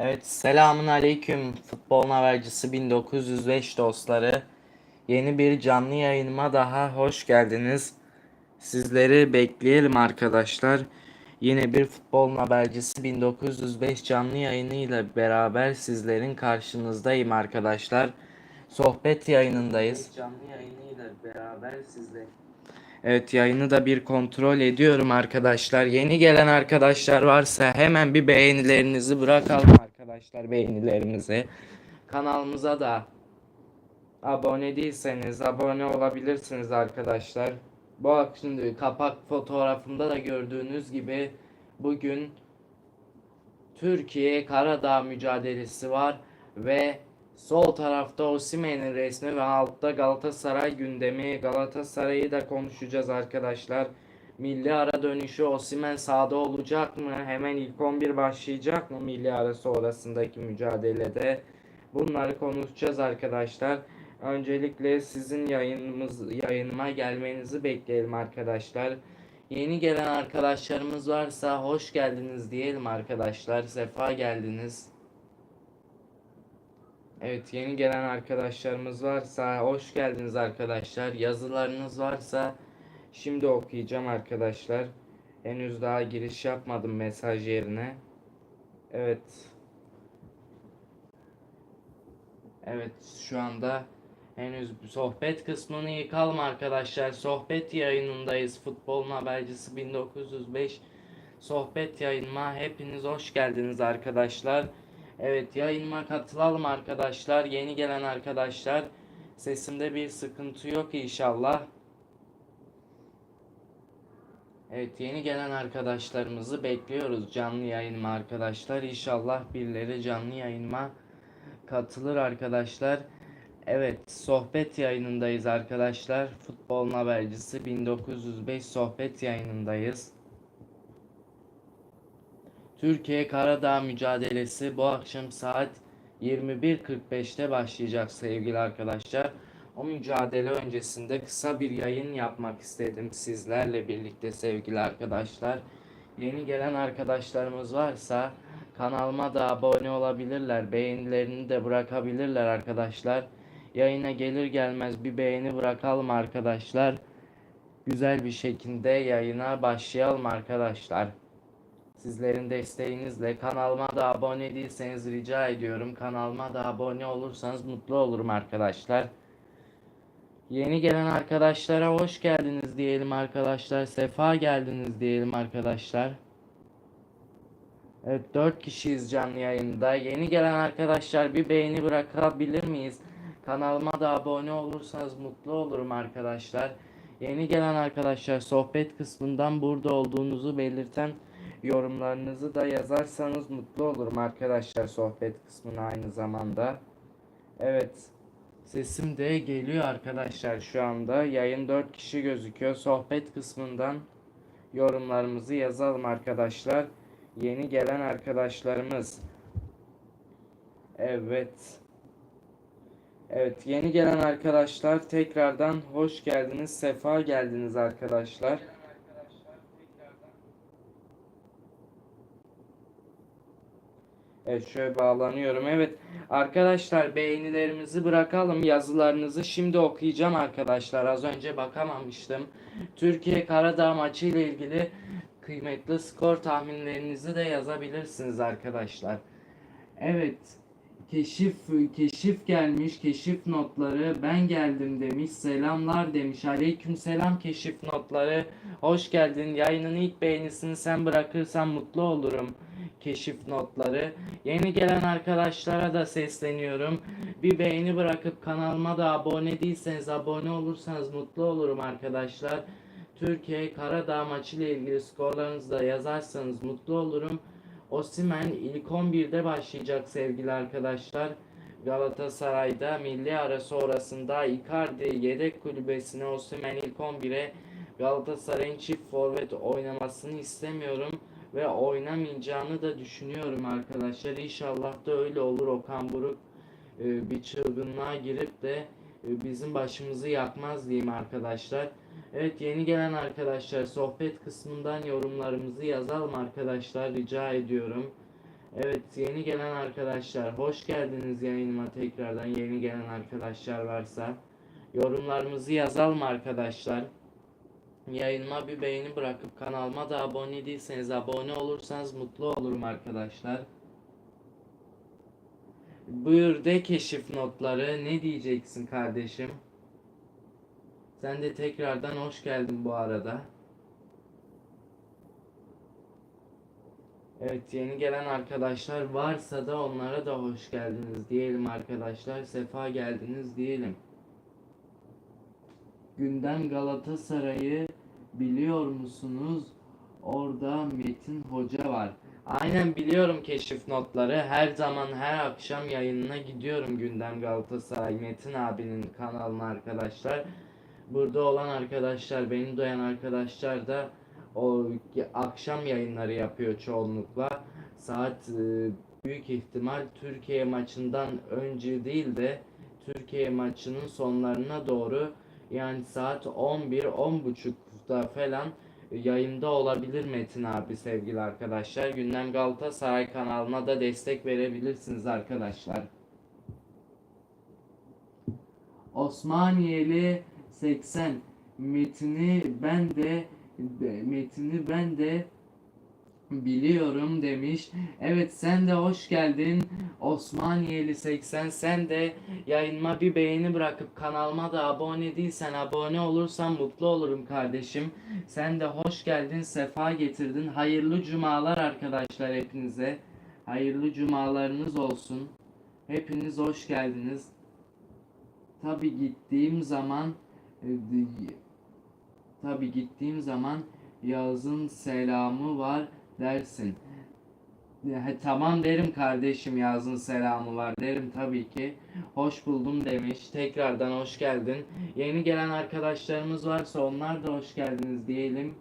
Evet, selamun aleyküm futbol habercisi 1905 dostları. Yeni bir canlı yayınıma daha hoş geldiniz. Sizleri bekleyelim arkadaşlar. Yine bir futbol habercisi 1905 canlı yayınıyla beraber sizlerin karşınızdayım arkadaşlar. Sohbet yayınındayız. Canlı yayınıyla beraber sizler. Evet yayını da bir kontrol ediyorum arkadaşlar. Yeni gelen arkadaşlar varsa hemen bir beğenilerinizi bırakalım arkadaşlar beğenilerimizi. Kanalımıza da abone değilseniz abone olabilirsiniz arkadaşlar. Bu şimdi kapak fotoğrafımda da gördüğünüz gibi bugün Türkiye Karadağ mücadelesi var ve sol tarafta Osimhen'in resmi ve altta Galatasaray gündemi. Galatasaray'ı da konuşacağız arkadaşlar. Milli ara dönüşü Osimhen sahada olacak mı? Hemen ilk 11 başlayacak mı milli ara sonrasındaki mücadelede? Bunları konuşacağız arkadaşlar. Öncelikle sizin yayınımız yayınıma gelmenizi bekleyelim arkadaşlar. Yeni gelen arkadaşlarımız varsa hoş geldiniz diyelim arkadaşlar. Sefa geldiniz. Evet yeni gelen arkadaşlarımız varsa hoş geldiniz arkadaşlar. Yazılarınız varsa şimdi okuyacağım arkadaşlar. Henüz daha giriş yapmadım mesaj yerine. Evet. Evet şu anda henüz sohbet kısmını yıkalım arkadaşlar. Sohbet yayınındayız. Futbolun habercisi 1905 sohbet yayınıma hepiniz hoş geldiniz arkadaşlar. Evet yayınıma katılalım arkadaşlar. Yeni gelen arkadaşlar. Sesimde bir sıkıntı yok inşallah. Evet yeni gelen arkadaşlarımızı bekliyoruz canlı yayınıma arkadaşlar. İnşallah birileri canlı yayınıma katılır arkadaşlar. Evet sohbet yayınındayız arkadaşlar. Futbolun habercisi 1905 sohbet yayınındayız. Türkiye Karadağ mücadelesi bu akşam saat 21.45'te başlayacak sevgili arkadaşlar. O mücadele öncesinde kısa bir yayın yapmak istedim sizlerle birlikte sevgili arkadaşlar. Yeni gelen arkadaşlarımız varsa kanalıma da abone olabilirler. Beğenilerini de bırakabilirler arkadaşlar. Yayına gelir gelmez bir beğeni bırakalım arkadaşlar. Güzel bir şekilde yayına başlayalım arkadaşlar. Sizlerin desteğinizle kanalıma da abone değilseniz rica ediyorum. Kanalıma da abone olursanız mutlu olurum arkadaşlar. Yeni gelen arkadaşlara hoş geldiniz diyelim arkadaşlar. Sefa geldiniz diyelim arkadaşlar. Evet 4 kişiyiz canlı yayında. Yeni gelen arkadaşlar bir beğeni bırakabilir miyiz? Kanalıma da abone olursanız mutlu olurum arkadaşlar. Yeni gelen arkadaşlar sohbet kısmından burada olduğunuzu belirten yorumlarınızı da yazarsanız mutlu olurum arkadaşlar sohbet kısmına aynı zamanda. Evet. Sesim de geliyor arkadaşlar şu anda. Yayın 4 kişi gözüküyor. Sohbet kısmından yorumlarımızı yazalım arkadaşlar. Yeni gelen arkadaşlarımız. Evet. Evet yeni gelen arkadaşlar tekrardan hoş geldiniz. Sefa geldiniz arkadaşlar. Evet şöyle bağlanıyorum. Evet arkadaşlar beğenilerimizi bırakalım. Yazılarınızı şimdi okuyacağım arkadaşlar. Az önce bakamamıştım. Türkiye Karadağ maçı ile ilgili kıymetli skor tahminlerinizi de yazabilirsiniz arkadaşlar. Evet. Keşif keşif gelmiş. Keşif notları. Ben geldim demiş. Selamlar demiş. Aleyküm selam keşif notları. Hoş geldin. Yayının ilk beğenisini sen bırakırsan mutlu olurum keşif notları. Yeni gelen arkadaşlara da sesleniyorum. Bir beğeni bırakıp kanalıma da abone değilseniz abone olursanız mutlu olurum arkadaşlar. Türkiye Karadağ maçı ile ilgili skorlarınızı da yazarsanız mutlu olurum. Osimen ilk 11'de başlayacak sevgili arkadaşlar. Galatasaray'da milli ara sonrasında Icardi yedek kulübesine Osimen ilk 11'e Galatasaray'ın çift forvet oynamasını istemiyorum ve oynamayacağını da düşünüyorum arkadaşlar. İnşallah da öyle olur Okan Buruk e, bir çılgınlığa girip de e, bizim başımızı yakmaz diyeyim arkadaşlar. Evet yeni gelen arkadaşlar sohbet kısmından yorumlarımızı yazalım arkadaşlar rica ediyorum. Evet yeni gelen arkadaşlar hoş geldiniz yayınıma tekrardan yeni gelen arkadaşlar varsa yorumlarımızı yazalım arkadaşlar. Yayınıma bir beğeni bırakıp kanalıma da abone değilseniz abone olursanız mutlu olurum arkadaşlar. Buyur de keşif notları ne diyeceksin kardeşim? Sen de tekrardan hoş geldin bu arada. Evet yeni gelen arkadaşlar varsa da onlara da hoş geldiniz diyelim arkadaşlar. Sefa geldiniz diyelim. Gündem Galatasaray'ı biliyor musunuz? Orada Metin Hoca var. Aynen biliyorum keşif notları. Her zaman her akşam yayınına gidiyorum Gündem Galatasaray Metin abinin kanalına arkadaşlar. Burada olan arkadaşlar, beni duyan arkadaşlar da o akşam yayınları yapıyor çoğunlukla. Saat e, büyük ihtimal Türkiye maçından önce değil de Türkiye maçının sonlarına doğru yani saat 11 10.30'da falan yayında olabilir Metin abi sevgili arkadaşlar. Gündem Galatasaray kanalına da destek verebilirsiniz arkadaşlar. Osmaniyeli 80 metini ben de- metini ben de biliyorum demiş. Evet sen de hoş geldin. Osmaniyeli 80 sen de yayınıma bir beğeni bırakıp kanalıma da abone değilsen abone olursan mutlu olurum kardeşim. Sen de hoş geldin. Sefa getirdin. Hayırlı cumalar arkadaşlar hepinize. Hayırlı cumalarınız olsun. Hepiniz hoş geldiniz. Tabi gittiğim zaman e, Tabi gittiğim zaman Yağız'ın selamı var dersin. Tamam derim kardeşim Yağız'ın selamı var derim tabii ki. Hoş buldum demiş. Tekrardan hoş geldin. Yeni gelen arkadaşlarımız varsa onlar da hoş geldiniz diyelim.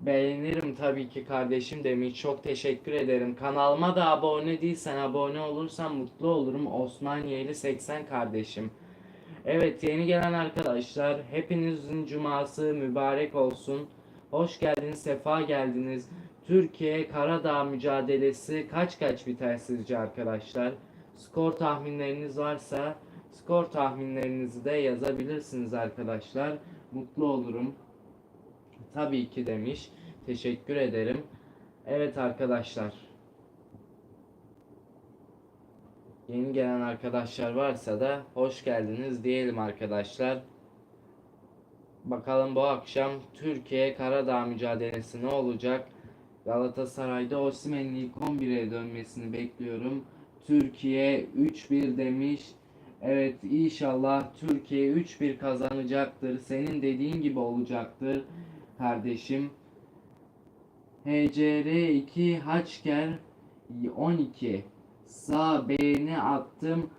Beğenirim tabii ki kardeşim demiş. Çok teşekkür ederim. Kanalıma da abone değilsen abone olursan mutlu olurum. Osmaniyeli 80 kardeşim. Evet yeni gelen arkadaşlar hepinizin cuması mübarek olsun. Hoş geldiniz, sefa geldiniz. Türkiye Karadağ mücadelesi kaç kaç biter sizce arkadaşlar? Skor tahminleriniz varsa skor tahminlerinizi de yazabilirsiniz arkadaşlar. Mutlu olurum. Tabii ki demiş. Teşekkür ederim. Evet arkadaşlar. Yeni gelen arkadaşlar varsa da hoş geldiniz diyelim arkadaşlar. Bakalım bu akşam Türkiye Karadağ mücadelesi ne olacak? Galatasaray'da Osimhen'in ilk 11'e dönmesini bekliyorum. Türkiye 3-1 demiş. Evet inşallah Türkiye 3-1 kazanacaktır. Senin dediğin gibi olacaktır kardeşim. HCR2 Haçker 12 Sağ beğeni attım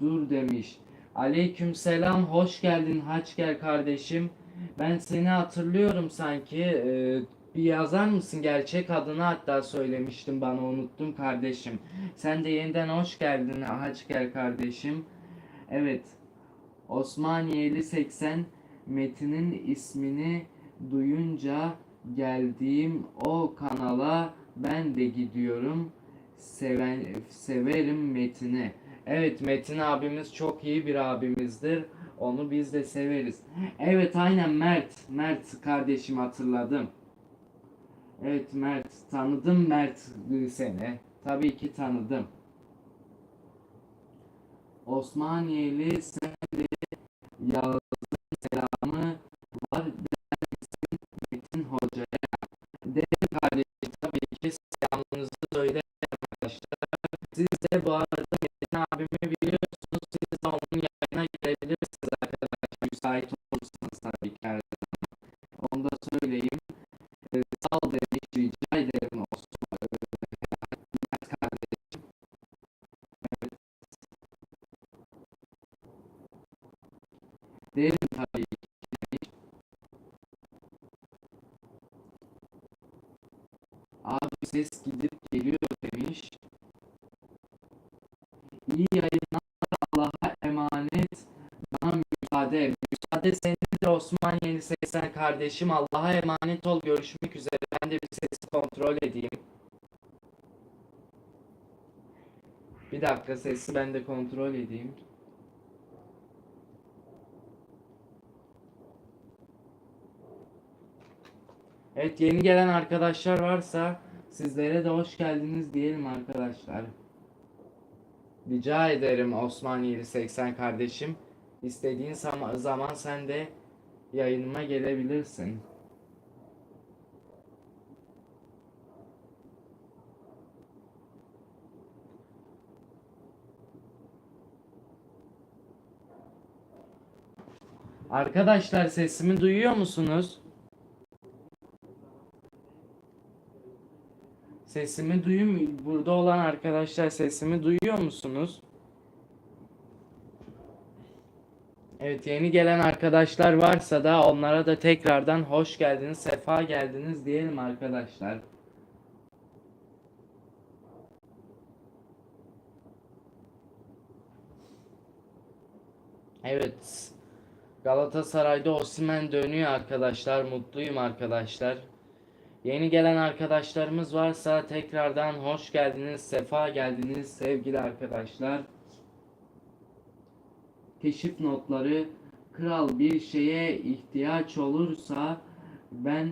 dur demiş. Aleyküm selam hoş geldin Haçker kardeşim. Ben seni hatırlıyorum sanki. Ee, bir yazar mısın gerçek adını hatta söylemiştim bana unuttum kardeşim. Sen de yeniden hoş geldin Haçker kardeşim. Evet. Osmaniyeli 80 Metin'in ismini duyunca geldiğim o kanala ben de gidiyorum. Seven, severim Metin'i. Evet Metin abimiz çok iyi bir abimizdir. Onu biz de severiz. Evet aynen Mert. Mert kardeşim hatırladım. Evet Mert. Tanıdım Mert seni. Tabii ki tanıdım. Osmaniyeli sen de yazdın selamı var dersin Metin Hoca'ya. Derim kardeşim tabii ki selamınızı söyle arkadaşlar. Siz de bu arada Metin Osman Yeni 80 kardeşim Allah'a emanet ol görüşmek üzere. Ben de bir sesi kontrol edeyim. Bir dakika sesi ben de kontrol edeyim. Evet yeni gelen arkadaşlar varsa sizlere de hoş geldiniz diyelim arkadaşlar. Rica ederim Osman Yeri 80 kardeşim. İstediğin zaman sen de yayınıma gelebilirsin. Arkadaşlar sesimi duyuyor musunuz? Sesimi duyuyor Burada olan arkadaşlar sesimi duyuyor musunuz? Evet yeni gelen arkadaşlar varsa da onlara da tekrardan hoş geldiniz, sefa geldiniz diyelim arkadaşlar. Evet. Galatasaray'da Osimhen dönüyor arkadaşlar. Mutluyum arkadaşlar. Yeni gelen arkadaşlarımız varsa tekrardan hoş geldiniz, sefa geldiniz sevgili arkadaşlar. Keşif notları Kral bir şeye ihtiyaç olursa ben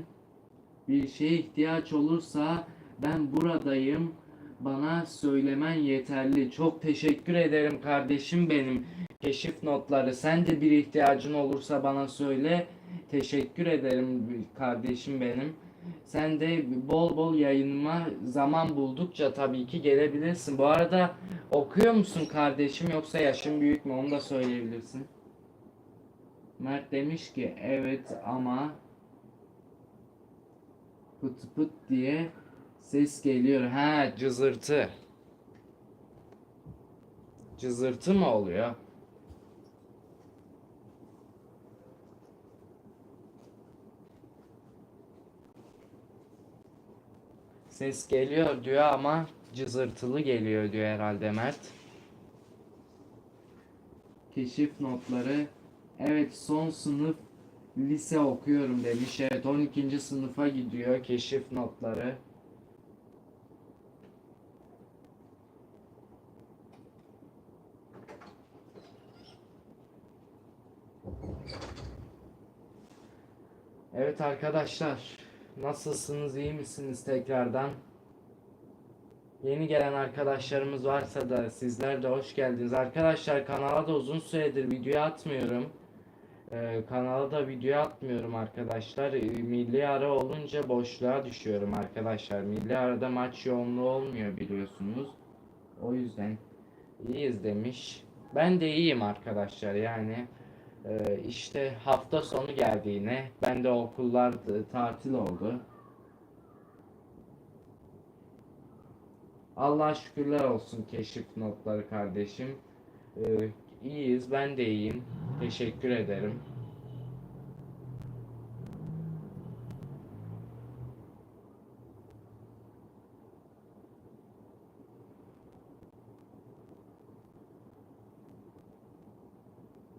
bir şeye ihtiyaç olursa ben buradayım. Bana söylemen yeterli. Çok teşekkür ederim kardeşim benim. Keşif notları. Sen de bir ihtiyacın olursa bana söyle. Teşekkür ederim kardeşim benim. Sen de bol bol yayınıma zaman buldukça tabii ki gelebilirsin. Bu arada okuyor musun kardeşim yoksa yaşın büyük mü onu da söyleyebilirsin. Mert demiş ki evet ama pıt pıt diye ses geliyor. Ha cızırtı. Cızırtı mı oluyor? Ses geliyor diyor ama cızırtılı geliyor diyor herhalde Mert. Keşif notları. Evet son sınıf lise okuyorum demiş. Evet 12. sınıfa gidiyor keşif notları. Evet arkadaşlar nasılsınız iyi misiniz tekrardan? Yeni gelen arkadaşlarımız varsa da sizler de hoş geldiniz. Arkadaşlar kanala da uzun süredir video atmıyorum. Ee, kanala da video atmıyorum arkadaşlar. Ee, milli ara olunca boşluğa düşüyorum arkadaşlar. Milli arada maç yoğunluğu olmuyor biliyorsunuz. O yüzden iyiyiz demiş. Ben de iyiyim arkadaşlar yani. Ee, işte hafta sonu geldi yine. Ben de okullar e, tatil oldu. Allah şükürler olsun keşif notları kardeşim. Ee, iyiyiz ben de iyiyim. Teşekkür ederim.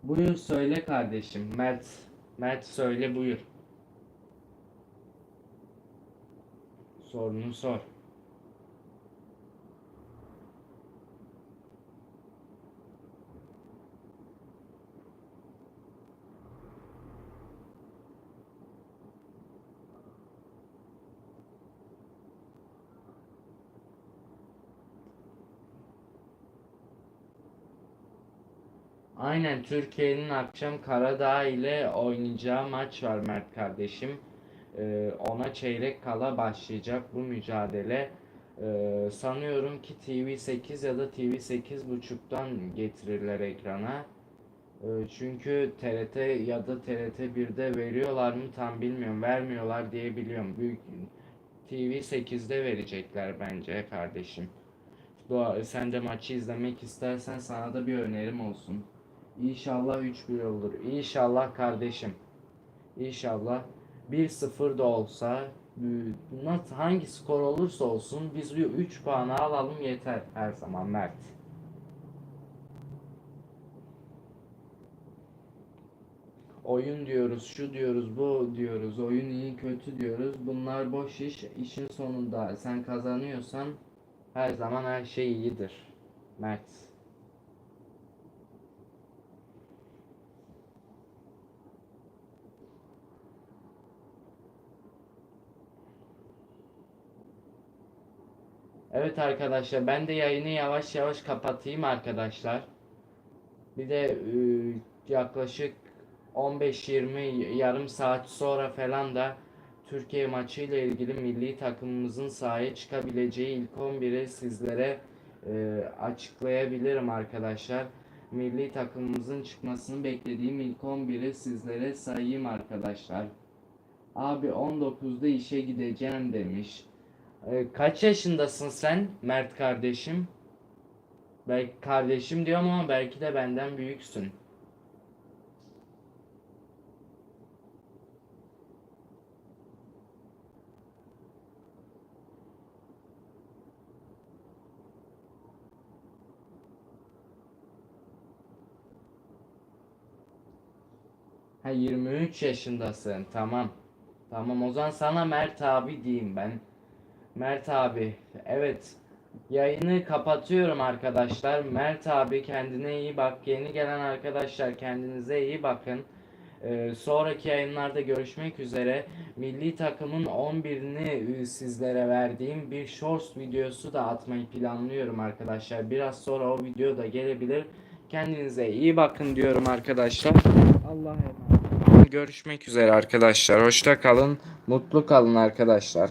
Buyur söyle kardeşim. Mert. Mert söyle buyur. Sorunu sor. Aynen Türkiye'nin akşam Karadağ ile oynayacağı maç var Mert kardeşim. Ee, ona çeyrek kala başlayacak bu mücadele. Ee, sanıyorum ki TV8 ya da TV8.5'tan getirirler ekrana. Ee, çünkü TRT ya da TRT 1'de veriyorlar mı tam bilmiyorum. Vermiyorlar diye biliyorum. Büyük TV8'de verecekler bence kardeşim. Doğa, sen de maçı izlemek istersen sana da bir önerim olsun. İnşallah 3-1 olur. İnşallah kardeşim. İnşallah 1-0 da olsa nasıl hangi skor olursa olsun biz 3 puanı alalım yeter her zaman Mert. Oyun diyoruz, şu diyoruz, bu diyoruz, oyun iyi kötü diyoruz. Bunlar boş iş. İşin sonunda sen kazanıyorsan her zaman her şey iyidir. Mert. Evet arkadaşlar ben de yayını yavaş yavaş kapatayım arkadaşlar. Bir de e, yaklaşık 15-20 yarım saat sonra falan da Türkiye maçı ile ilgili milli takımımızın sahaya çıkabileceği ilk 11'i sizlere e, açıklayabilirim arkadaşlar. Milli takımımızın çıkmasını beklediğim ilk 11'i sizlere sayayım arkadaşlar. Abi 19'da işe gideceğim demiş. E, kaç yaşındasın sen Mert kardeşim? Belki kardeşim diyorum ama belki de benden büyüksün. Ha 23 yaşındasın. Tamam. Tamam o zaman sana Mert abi diyeyim ben. Mert abi. Evet. Yayını kapatıyorum arkadaşlar. Mert abi kendine iyi bak. Yeni gelen arkadaşlar kendinize iyi bakın. Ee, sonraki yayınlarda görüşmek üzere. Milli takımın 11'ini e, sizlere verdiğim bir shorts videosu da atmayı planlıyorum arkadaşlar. Biraz sonra o video da gelebilir. Kendinize iyi bakın diyorum arkadaşlar. Allah'a emanet. Görüşmek üzere arkadaşlar. Hoşça kalın. Mutlu kalın arkadaşlar.